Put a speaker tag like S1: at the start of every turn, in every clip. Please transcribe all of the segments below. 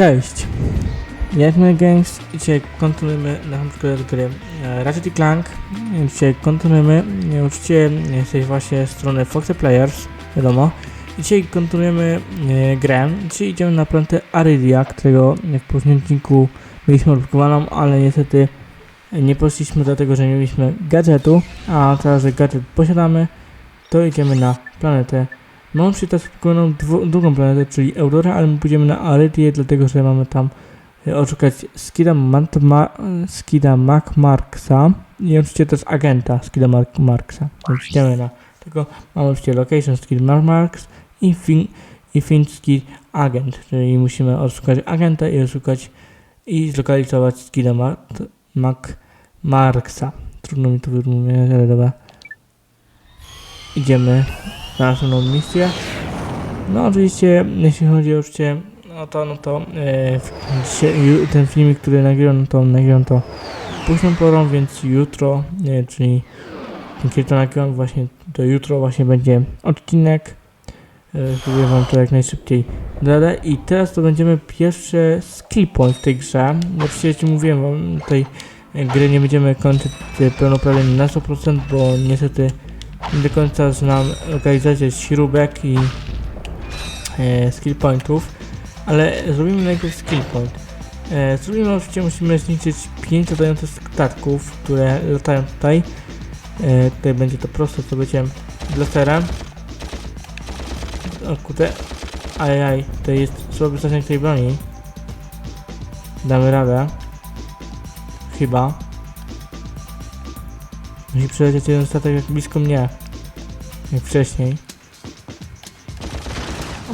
S1: Cześć! Jak my Games, dzisiaj kontynuujemy naszą szkołę gry e, Ratchet i Clank. Dzisiaj kontynuujemy, e, oczywiście jesteś właśnie z strony Foxy Players, wiadomo. Dzisiaj kontynuujemy e, grę. Dzisiaj idziemy na planetę Aridia, którego w poprzednim odcinku mieliśmy odblokowaną, ale niestety nie poszliśmy dlatego, że nie mieliśmy gadżetu, a teraz, że gadżet posiadamy, to idziemy na planetę Mam też wykonaną drugą planetę, czyli Aurora, ale my pójdziemy na Arydię, dlatego że mamy tam e, odszukać Skida, Mant Ma Skida MacMarksa i oczywiście też agenta Skida Mark Marksa. Więc idziemy na tego. Mamy oczywiście Location Skid Marks i, fin i Fiński Agent, czyli musimy odszukać agenta i odszukać i zlokalizować Skida Mar Mac Marksa. Trudno mi to wyrównać, ale dobra. Idziemy naszą misję. No oczywiście, jeśli chodzi oczywiście o to, no to e, ten filmik, który nagrywam, no to nagrywam to późną porą, więc jutro, e, czyli kiedy to nagrywam właśnie, to jutro właśnie będzie odcinek. E, Spróbuję wam to jak najszybciej dodać. I teraz to będziemy pierwsze skill point w tej grze. Oczywiście, mówiłem wam, tej e, gry nie będziemy kończyć e, pełnoprawnie na 100%, bo niestety nie do końca znam lokalizację śrubek i e, skill pointów, ale zrobimy najpierw skill point. E, zrobimy oczywiście musimy zniszczyć 5 latających statków, które latają tutaj. E, tutaj będzie to proste, co będzie blasterem. O kurde, ajaj, to jest słaby zasięg tej broni. Damy radę. Chyba. Musi przelecieć jeden statek jak blisko mnie. Jak wcześniej.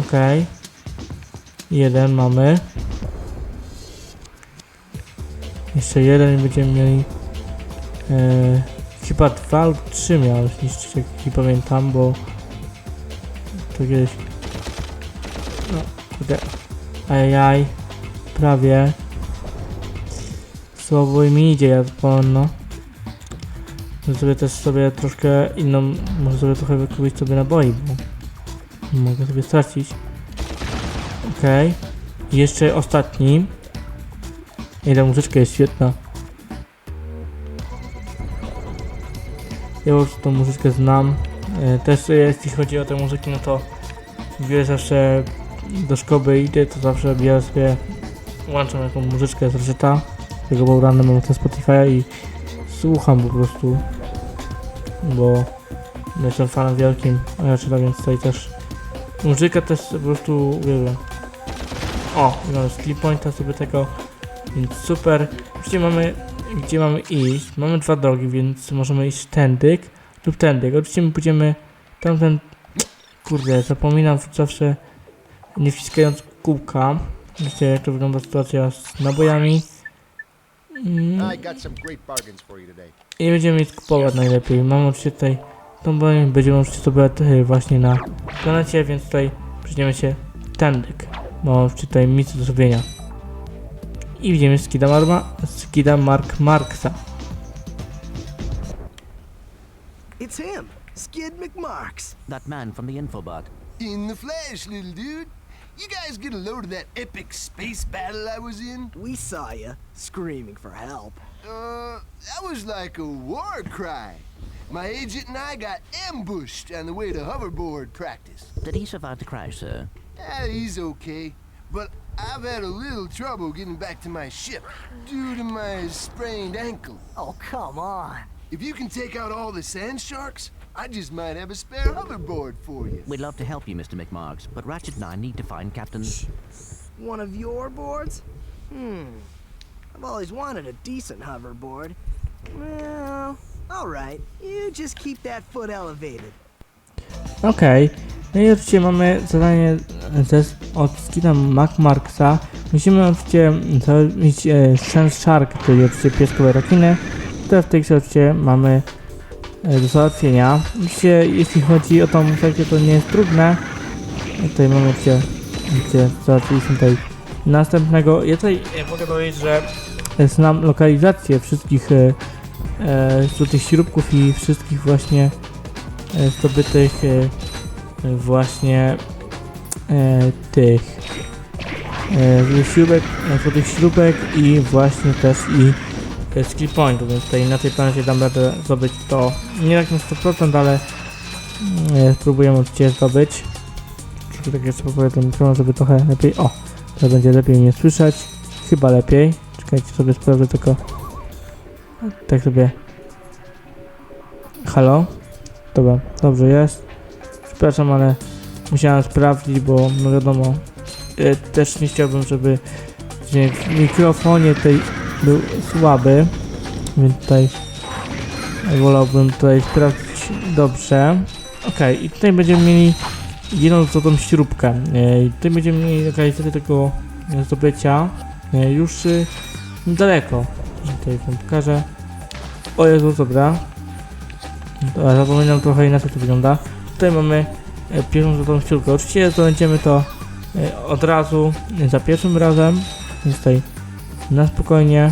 S1: Okej. Jeden mamy. Jeszcze jeden i będziemy mieli... E, chyba dwa lub trzy miałem zniszczyć, jak nie pamiętam, bo... To kiedyś... No, kurde. Ajaj. Prawie. Słabo mi idzie, ja ponno. Może sobie też sobie troszkę inną, może sobie trochę wykupić sobie naboi, bo mogę sobie stracić. Okej. I Jeszcze ostatni. Ej, ta muzyczka jest świetna. Ja już tą muzyczkę znam. E, Też jeśli chodzi o te muzyki, no to gdy zawsze do szkoły idę, to zawsze biorę sobie, włączam jaką muzyczkę z Rosetta, tego bo rano mam ten Spotify i słucham po prostu bo jestem fanem wielkim Ratcheta, więc tutaj też muzyka też po prostu uwielbiam. O, mamy skill pointa sobie tego, więc super. Oczywiście mamy, gdzie mamy iść, mamy dwa drogi, więc możemy iść tędyk lub tędyk. Oczywiście my pójdziemy tamten, kurde, zapominam zawsze nie wciskając kółka. Wiecie jak to wygląda sytuacja z nabojami.
S2: I
S1: będziemy je kupować najlepiej. Mamy oczywiście tutaj tą broń, będziemy oczywiście sobie właśnie na planecie, więc tutaj przejdziemy się tędyk. Oczywiście tutaj misję do zrobienia. I widzimy Skida, Marma, Skida Mark Marksa.
S3: It's him, Skid McMarks.
S4: That man from the infobot.
S2: In the flesh, little dude. You guys get a load of that epic space battle I was in?
S3: We saw you screaming for help.
S2: Uh, that was like a war cry. My agent and I got ambushed on the way to hoverboard practice.
S4: Did he survive the crash, sir?
S2: Yeah, he's okay. But I've had a little trouble getting back to my ship due to my sprained ankle.
S3: Oh, come on.
S2: If you can take out all the sand sharks, I just might have a spare hoverboard for you.
S4: We'd love to help you, Mr. McMarks, but Ratchet and I need to find Captain.
S3: One of your boards? Hmm. I've always wanted a decent hoverboard. Well, alright. You just keep that foot elevated.
S1: Okej. No i oczywiście mamy zadanie ze, od Skida Mac Marksa. Musimy oczywiście zrobić e, Shark, czyli oczywiście pieskowe rakiny. Tutaj w tej oczywiście mamy do załatwienia. Oczywiście jeśli chodzi o tą muzykę to nie jest trudne. Tutaj mamy oczywiście, oczywiście załatwiliśmy tutaj następnego. Ja tutaj e, mogę powiedzieć, że znam lokalizację wszystkich e, e, tych śrubków i wszystkich właśnie e, zdobytych e, właśnie e, tych e, złotych śrubek, e, złotych śrubek i właśnie też i e, skill pointów, więc tutaj na tej planecie dam radę zdobyć to nie tak na 100%, ale mm, e, spróbujemy oczywiście zdobyć. Czy tak jeszcze poprawę ten mikrofon, żeby trochę lepiej, o, to będzie lepiej mnie słyszeć, chyba lepiej, czekajcie sobie sprawdzę tylko, tak sobie, halo, dobra, dobrze jest, przepraszam, ale musiałem sprawdzić, bo no wiadomo, e, też nie chciałbym, żeby w mikrofonie tej był słaby, więc tutaj wolałbym tutaj sprawdzić dobrze. Ok, i tutaj będziemy mieli jedną złotą śrubkę. E, I tutaj będziemy mieli lokalizację tego zdobycia e, już y, niedaleko. Tutaj wam pokażę. O Jezu, dobra. Dobra, zapominam trochę inaczej to wygląda. Tutaj mamy e, pierwszą złotą śrubkę. Oczywiście zdobędziemy to od razu za pierwszym razem, więc tutaj na spokojnie.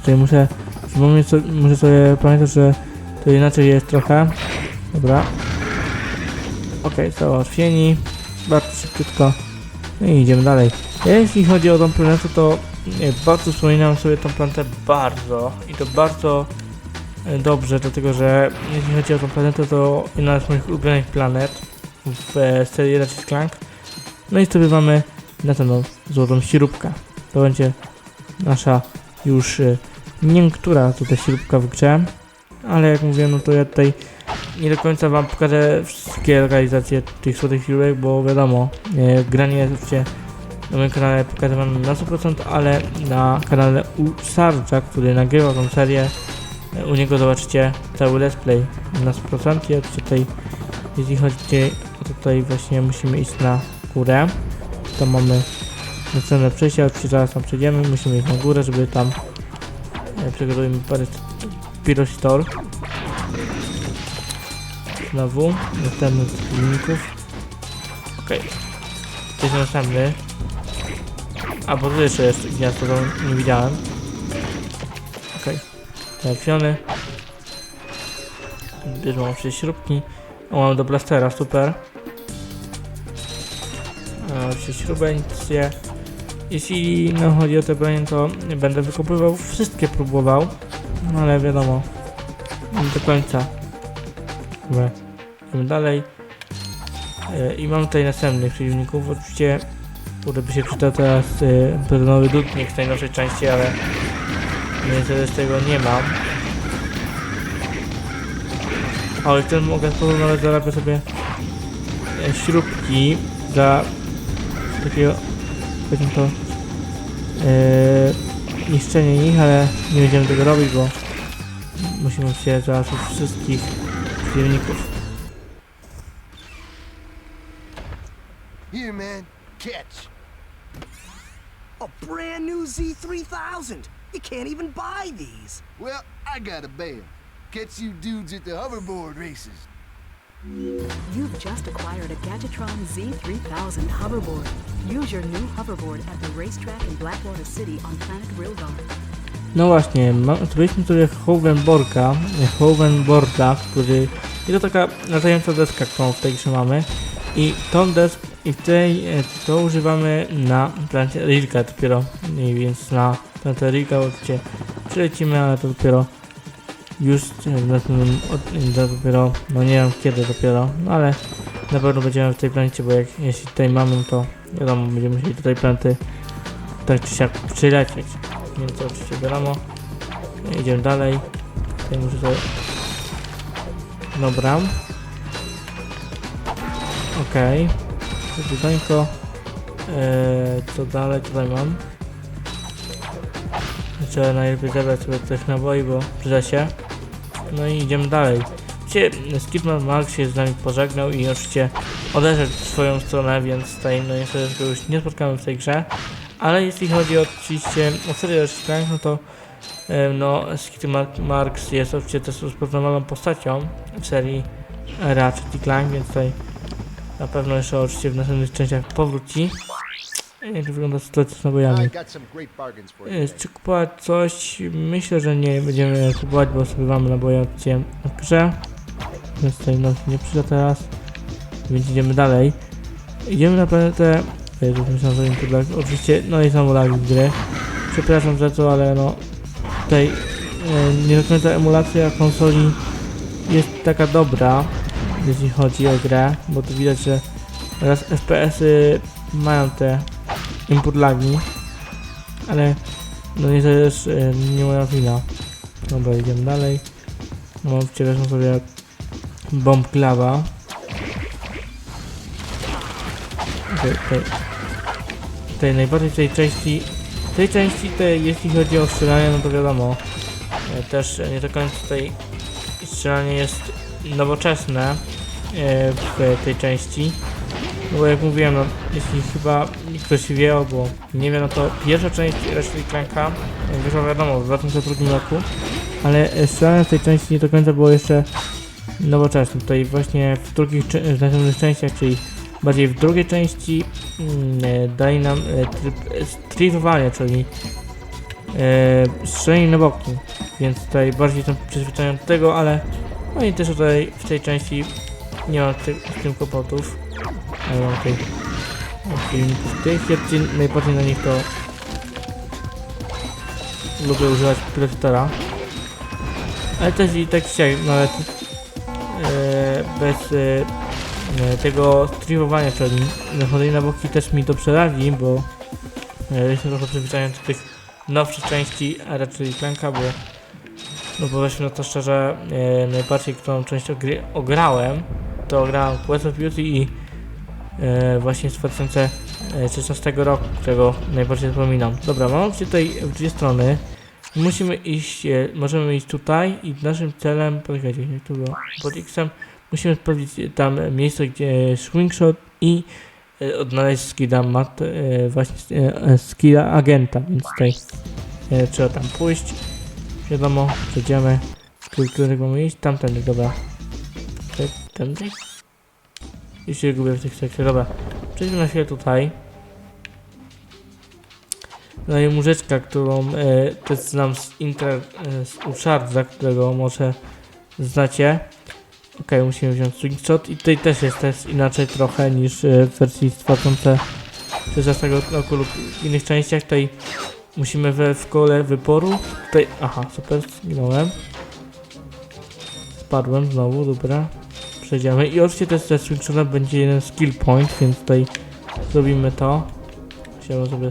S1: Tutaj muszę, przypomnieć muszę sobie pamiętać, że to inaczej jest trochę. Dobra. Ok, załatwieni. Bardzo szybciutko. No i idziemy dalej. Jeśli chodzi o tą planetę, to nie, bardzo wspominałem sobie tą planetę bardzo i to bardzo e, dobrze, dlatego że jeśli chodzi o tą planetę, to jedna z moich ulubionych planet w e, serii Ratchet Clank. No i mamy na tę złotą śrubkę. To będzie nasza już y, niektóra tutaj śrubka w grze, ale jak mówiłem, no to ja tutaj nie do końca wam pokażę wszystkie lokalizacje tych złotych śrubek, bo wiadomo, y, gra nie jest oczywiście na moim kanale pokazywana na 100%, ale na kanale u Sarge'a, który nagrywał tą serię, y, u niego zobaczycie cały let's play na 100%. Ja tutaj, jeśli chodzi o to tutaj właśnie musimy iść na górę, tam mamy następne przejście, oczywiście zaraz tam przejdziemy, musimy iść na górę, żeby tam e, przygotujemy parę Pirostor. Znowu, następny z filmików. Okej. Okay. Jest następny. A, bo tu jeszcze jest gniazdo, to nie widziałem. Okej. Okay. Załatwiony. Bierzemy oczywiście śrubki. O, mamy do blastera, super. E, Oczywiście śrubeńcie. Jeśli no, chodzi o te bronie, to będę wykupywał wszystkie, próbował. No ale wiadomo, nie do końca. Idziemy dalej. E, I mam tutaj następnych przeciwników. Oczywiście, kurde by się przydał teraz e, betonowy dudnik z najnowszej części, ale niestety z tego nie mam. Ale w ten mogę sposób nawet zarabię sobie e, śrubki za takiego, powiedzmy to, yy, niszczenie ich, ale nie będziemy tego robić, bo musimy się załatwić wszystkich przeciwników.
S2: Here, man. Catch.
S3: A brand new Z3000! You can't even buy these!
S2: Well, I got a bail. Catch you dudes at the hoverboard races.
S5: You've just acquired a Gadgetron Z3000 hoverboard. Use your new hoverboard at the racetrack in Blackwater City on planet Rilgar.
S1: No właśnie, ma, zrobiliśmy sobie hoverboarda, hoverboarda, który jest to taka latająca deska, którą w tej grze mamy. I tą deskę, i w tej, e, to używamy na planecie Rilka dopiero, I więc na planetę Rilka oczywiście przylecimy, ale to dopiero już w następnym, dopiero, no nie wiem kiedy dopiero, no ale na pewno będziemy w tej planecie, bo jak, jeśli tutaj mamy, to wiadomo, będziemy musieli do tej planety tak czy siak przylecieć. Więc oczywiście wiadomo. Idziemy dalej. Tutaj muszę sobie... Dobra. Okej. Okay. Pytańko. Eee, co dalej tutaj mam? Trzeba najlepiej zebrać sobie coś naboi, bo przyda się. No i idziemy dalej. Oczywiście Skipman Mark się z nami pożegnał i oczywiście odeszedł w swoją stronę, więc tutaj no niestety już nie spotkamy w tej grze. Ale jeśli chodzi oczywiście o serię Clank, no to no, Skitty Mark Marks jest oczywiście też rozpoznawalną postacią w serii Ratchet Clank, więc tutaj na pewno jeszcze oczywiście w następnych częściach powróci. Jak wygląda sytuacja z nabojami? Czy kupować coś? Myślę, że nie będziemy kupować, bo sobie mamy naboje opcję w grze. Więc tutaj nam się nie przyda teraz. Więc idziemy dalej. Idziemy na planetę Jezu, myślałem, że input lag. Oczywiście, no i znowu lag w gry. Przepraszam za to, ale no tutaj e, nie do końca emulacja konsoli jest taka dobra, jeśli chodzi o grę, bo tu widać, że teraz FPS-y mają te input lagi, ale no nie to jest e, nie moja wina. Dobra, idziemy dalej. Mam wcielę sobie bomb klawa. Okej, okay, Tutaj najbardziej tej części, tej części, tej, jeśli chodzi o strzelanie, no to wiadomo, e, też nie do końca tutaj strzelanie jest nowoczesne e, w tej części. No bo jak mówiłem, no, jeśli chyba ktoś wie albo nie wie, no to pierwsza część Ratchet Clanka wyszła wiadomo w 2002 roku, ale strzelanie w tej części nie do końca było jeszcze nowoczesne. Tutaj właśnie w drugich w następnych częściach, czyli bardziej w drugiej części mm, e, daje nam e, tryb stritowania, czyli e, strzelanie na boki, więc tutaj bardziej jestem przyzwyczajony do tego, ale no i też tutaj w tej części nie ma ty, z tym kłopotów. Mam tutaj filmików. W tej chwili najbardziej na nich to lubię używać pilotatora. Ale też i tak się nawet e, bez e, e, tego streamowania, czyli zachodzenie na boki też mi to przerazi, bo e, jestem trochę przyzwyczajony do tych nowszych części, a raczej Clanka, bo no powiedzmy no to szczerze, e, najbardziej którą część ogry, ograłem, to grałem Quest of Beauty i właśnie z 2016 roku, którego najbardziej zapominam. Dobra, mamy tutaj dwie strony. Musimy iść, e, możemy iść tutaj i naszym celem, poczekajcie, jak to było, pod X-em, musimy sprawdzić tam miejsce, gdzie screenshot i e, odnaleźć skilla mat, e, właśnie e, skilla agenta, więc tutaj e, trzeba tam pójść. Wiadomo, przejdziemy, który, którego mamy iść, tamtędy, dobra. Tędy? I się gubię w tych sekcjach, dobra. Przejdźmy na chwilę tutaj. Daję mu rzeczka, którą e, też znam z Inter, e, z Uncharted'a, którego może znacie. Okej, musimy wziąć screenshot i tutaj też jest też inaczej trochę niż e, w wersji z 2016 roku lub w innych częściach. Tutaj musimy we w kole wyboru. Tutaj, aha, super, zginąłem. Spadłem znowu, dobra. Przejdziemy i oczywiście też screenshotem będzie jeden skill point, więc tutaj zrobimy to. Chciałem sobie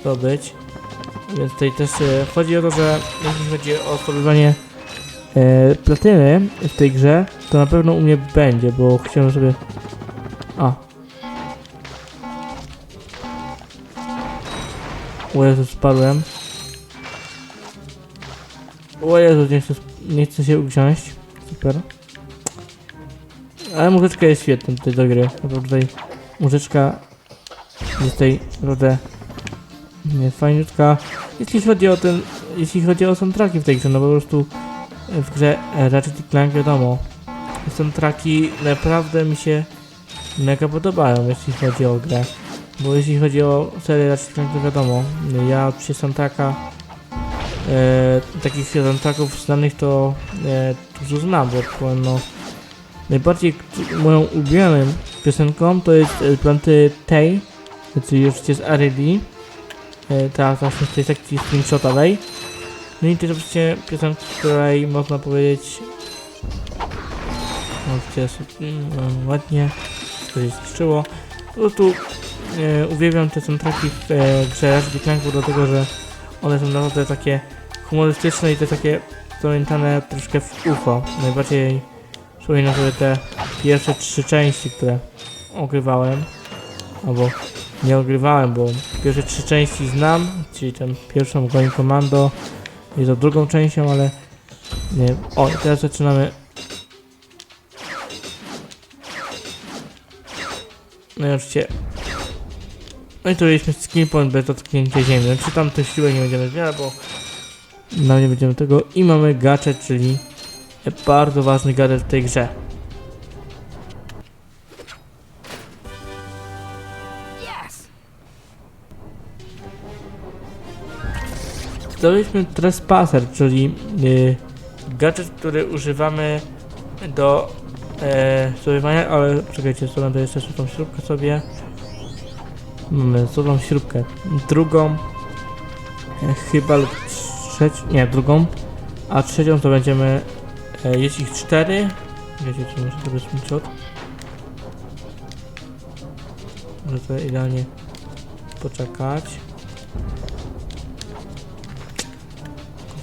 S1: zdobyć. Więc tutaj też e, chodzi o to, że jeśli chodzi o zdobywanie e, platyny w tej grze, to na pewno u mnie będzie, bo chciałem sobie... A. O Jezu, spadłem. O Jezu, nie chcę, nie chcę się usiąść. Super. Ale muzyczka jest świetna tutaj do gry. Tutaj muzyczka jest tutaj naprawdę nie, fajniutka. Jeśli chodzi o ten, jeśli chodzi o soundtracki w tej grze, no po prostu w grze Ratchet Clank wiadomo, soundtracki naprawdę mi się mega podobają, jeśli chodzi o grę. Bo jeśli chodzi o serię Ratchet Clank, to wiadomo, ja oczywiście soundtracka e, takich soundtracków znanych to e, dużo znam, bo no najbardziej moją ulubioną piosenką to jest e, Planty Tay, czyli oczywiście z R&D, e, ta właśnie z tej sekcji screenshotowej. No i też oczywiście piosenki, której można powiedzieć no, oczywiście mm, ładnie, to się zniszczyło. Po prostu e, uwielbiam te soundtracki w e, grze Ratchet dlatego że one są naprawdę takie humorystyczne i te takie zapamiętane troszkę w ucho. Najbardziej przypominam sobie te pierwsze trzy części, które ogrywałem. Albo nie ogrywałem, bo pierwsze trzy części znam, czyli tę pierwszą Going Commando i to drugą częścią, ale nie. O, teraz zaczynamy. No i oczywiście. No i tu mieliśmy skill point bez dotknięcia ziemi. Znaczy tam tych siłek nie będziemy zbierać, bo no nie będziemy tego. I mamy gadżet, czyli bardzo ważny gadżet w tej grze. Zdobyliśmy Trespasser, czyli y, gadżet, który używamy do e, ale czekajcie, co to jeszcze tą śrubkę sobie. Mamy złotą śrubkę. Drugą, e, chyba lub trzecią, nie, drugą, a trzecią to będziemy, jest ich cztery. Wiecie, czy muszę sobie screenshot. Może to idealnie poczekać.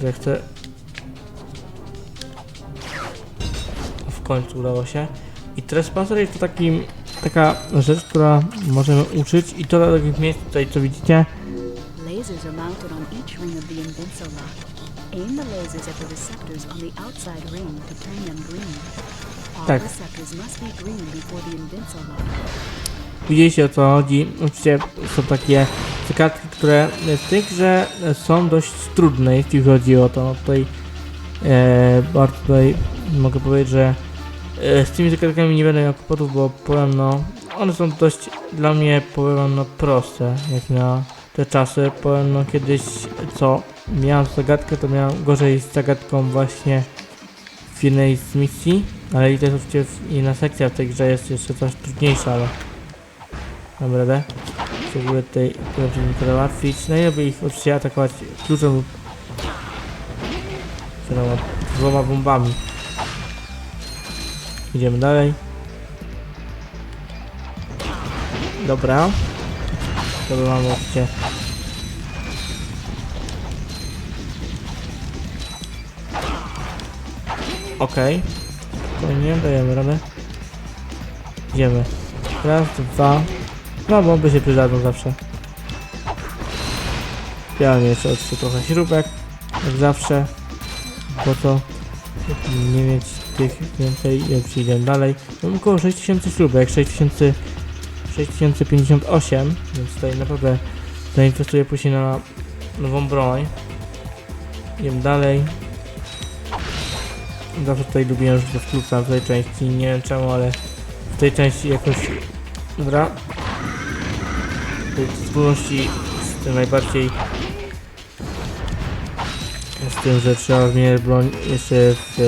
S1: Że chcę. W końcu udało się. I Trespasser jest to taka rzecz, która możemy uczyć i to na takich miejsc tutaj co widzicie.
S5: Lasers are mounted on each ring of the Invincilock. Aim the lasers at the receptors on the outside ring to turn them green. All
S1: Tak.
S5: receptors must be green before the Invincilock.
S1: Widzieliście o co chodzi. Oczywiście są takie zagadki, które w tej grze są dość trudne, jeśli chodzi o to. No tutaj e, bardzo tutaj mogę powiedzieć, że e, z tymi zagadkami nie będę miał kłopotów, bo powiem no, one są dość dla mnie powiem no proste, jak na te czasy. Powiem no kiedyś co miałem zagadkę, to miałem gorzej z zagadką właśnie w jednej z misji, ale i też oczywiście inna sekcja w tej grze jest jeszcze coś trudniejsza, ale Mam radę. Ogóle tutaj to załatwić. Najlepiej ich oczywiście atakować kluczem lub dwoma bombami. Idziemy dalej. Dobra. Dobra, mamy oczywiście. Okej. Spokojnie, dajemy radę. Idziemy. Raz, dwa. No bomby się przydadzą zawsze. Zbieram jeszcze oczywiście trochę śrubek, jak zawsze. Po co nie mieć tych więcej, jak przyjdziemy dalej. Mam około 6000 śrubek, 6000 6058, więc tutaj naprawdę zainwestuję później na nową broń. Idziemy dalej. Zawsze tutaj lubiłem rzucać klucza w tej części, nie wiem czemu, ale w tej części jakoś... Dobra, tej wspólności z tym najbardziej z tym, że trzeba zmieniać broń jeszcze w,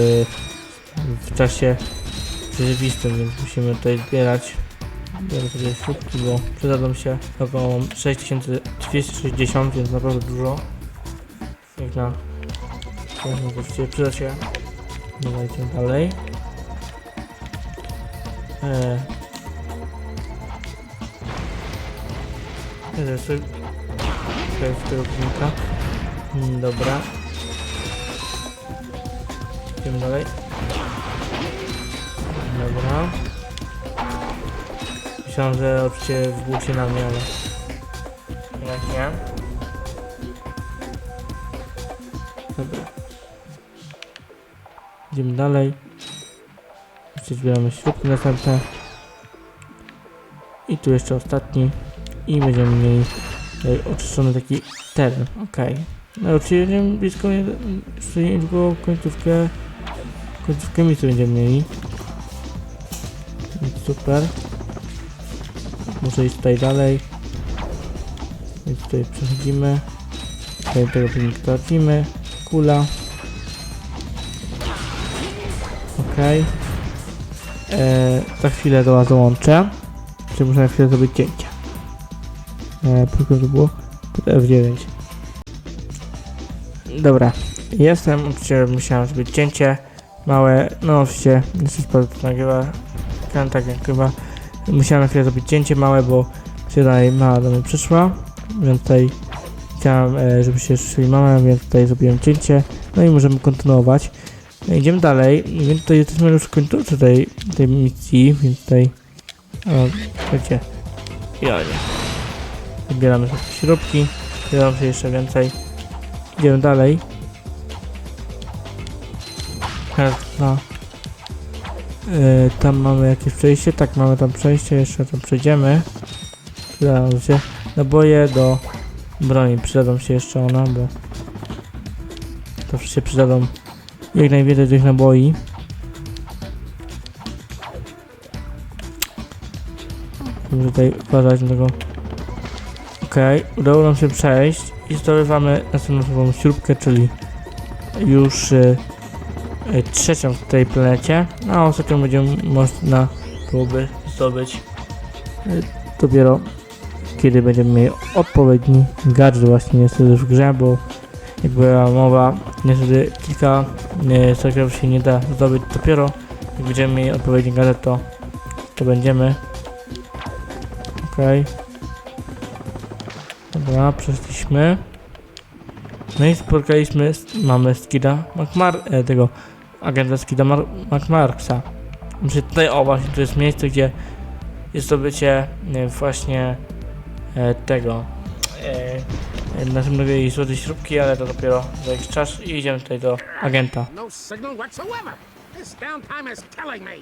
S1: w czasie rzeczywistym, więc musimy tutaj zbierać biorę sobie śrubki, bo przydadzą się około 6260, więc naprawdę dużo jak na właściwie przyda się Dawajcie dalej eee, tutaj w tego klinka. Mm, Dobra. Idziemy dalej. Dobra. Że oczywiście wbójcie na mnie, ale... Jak nie. Dobra. Idziemy dalej. Jeszcze zbieramy śrubki następne. I tu jeszcze ostatni. I będziemy mieli tutaj oczyszczony taki teren. Okej. No oczywiście blisko niedługo końcówkę końcówkę misji będziemy mieli. Super. Muszę iść tutaj dalej. Więc tutaj przechodzimy. Tutaj tego filmik tracimy. Kula. Okej. Eee, za chwilę do Was dołączę. Czy muszę na chwilę zrobić cięcie. Eee, tylko to było pod F9. Dobra. Jestem, oczywiście musiałem zrobić cięcie. Małe, no oczywiście, jeszcze bardzo to nagrywa. Tak jak chyba. Musiałem na chwilę zrobić cięcie małe, bo się dalej mama do mnie przyszła. Więc tutaj chciałem, e, żebyście słyszeli mamę, więc tutaj zrobiłem cięcie. No i możemy kontynuować. Idziemy dalej, więc tutaj jesteśmy już w końcówce tej, tej misji, więc tutaj... O, wiecie, idealnie. Zbieramy sobie śrubki, zbieram się jeszcze więcej. Idziemy dalej. Raz, E, tam mamy jakieś przejście, tak mamy tam przejście, jeszcze tam przejdziemy. Przydadzą się naboje do broni, przydadzą się jeszcze one, bo to się przydadzą jak najwięcej tych naboi. Musimy tutaj uważać na tego. Okej, udało nam się przejść i zdobywamy następną śrubkę, czyli już y, trzecią w tej planecie, a ostatnią będzie można byłoby zdobyć. Y, dopiero kiedy będziemy mieli odpowiedni gadżet właśnie niestety w grze, bo jak była mowa, niestety kilka e, sekretów się nie da zdobyć. Dopiero jak będziemy mieli odpowiedni gadżet to, to będziemy. Okej. Dobra, przeszliśmy. No i spotkaliśmy, mamy Skida McMar, e, tego agenta Skida Mar McMarksa znaczy tutaj, o właśnie, to jest miejsce, gdzie jest zdobycie e, właśnie e, tego e, następnego jej złotej śrubki, ale to dopiero za jakiś czas i idziemy tutaj do agenta.
S6: No signal whatsoever. This downtime is killing me.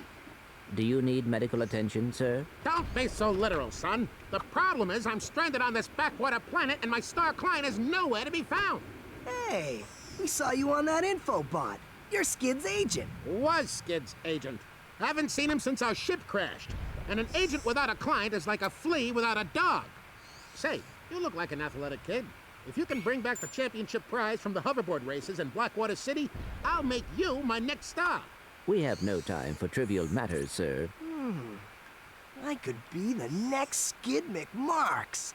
S4: Do you need medical attention, sir?
S6: Don't be so literal, son. The problem is I'm stranded on this backwater planet and my star client is nowhere to be found.
S3: Hey, we saw you on that info bot. You're Skid's agent.
S6: Was Skid's agent. Haven't seen him since our ship crashed. And an agent without a client is like a flea without a dog. Say, you look like an athletic kid. If you can bring back the championship prize from the hoverboard races in Blackwater City, I'll make you my next star.
S4: We have no time for trivial matters, sir. Hmm.
S3: I could be the next Skid McMarks.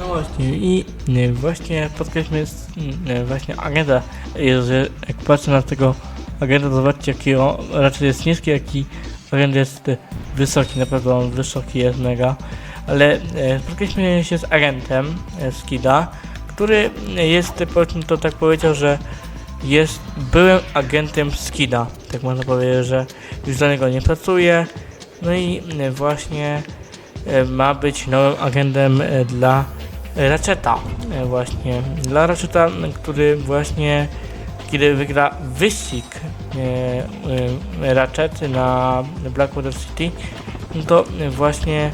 S1: No właśnie i e, właśnie spotkaliśmy z, e, właśnie agenta, i że jak patrzę na tego agenta, zobaczcie jaki on raczej jest niski, jaki agent jest wysoki, na pewno on wysoki jest mega, ale spotkaliśmy się z agentem Skida, który jest, powiedzmy to tak powiedział, że jest byłym agentem Skida, tak można powiedzieć, że już dla niego nie pracuje, no i właśnie ma być nowym agentem dla Ratcheta e, właśnie. Dla Ratcheta, który właśnie kiedy wygra wyścig e, e, Ratchet na Blackwater City, no to e, właśnie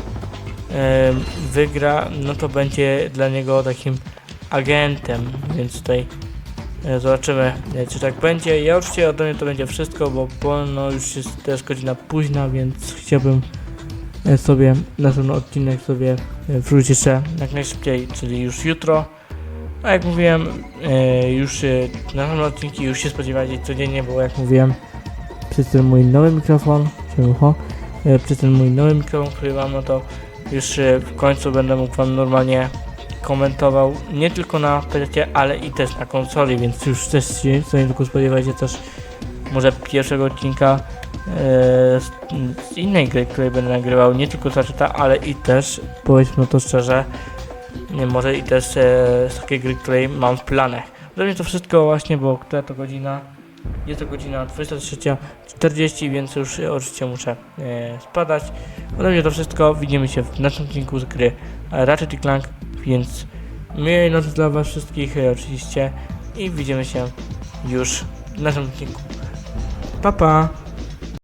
S1: e, wygra, no to będzie dla niego takim agentem, więc tutaj e, zobaczymy e, czy tak będzie. Ja oczywiście ode mnie to będzie wszystko, bo no już jest też godzina późna, więc chciałbym e, sobie następny odcinek sobie e, jeszcze jak najszybciej, czyli już jutro. A jak mówiłem, e, już e, następne odcinki już się spodziewajcie codziennie, bo jak mówiłem, przez ten mój nowy mikrofon, e, przez ten mój nowy mikrofon, który mam, no to już e, w końcu będę mógł wam normalnie komentował nie tylko na PC, ale i też na konsoli, więc już też się co niedługo spodziewajcie też może pierwszego odcinka e, z, z innej gry, której będę nagrywał, nie tylko z Ratcheta, ale i też, powiedzmy to szczerze, może i też e, z takiej gry, której mam w planach. Ode mnie to wszystko właśnie, bo która to godzina? Jest to godzina 23.40, więc już e, oczywiście muszę e, spadać. Ode mnie to wszystko, widzimy się w następnym odcinku z gry Ratchet Clank, więc miłej nocy dla was wszystkich e, oczywiście i widzimy się już w następnym odcinku. Pa pa!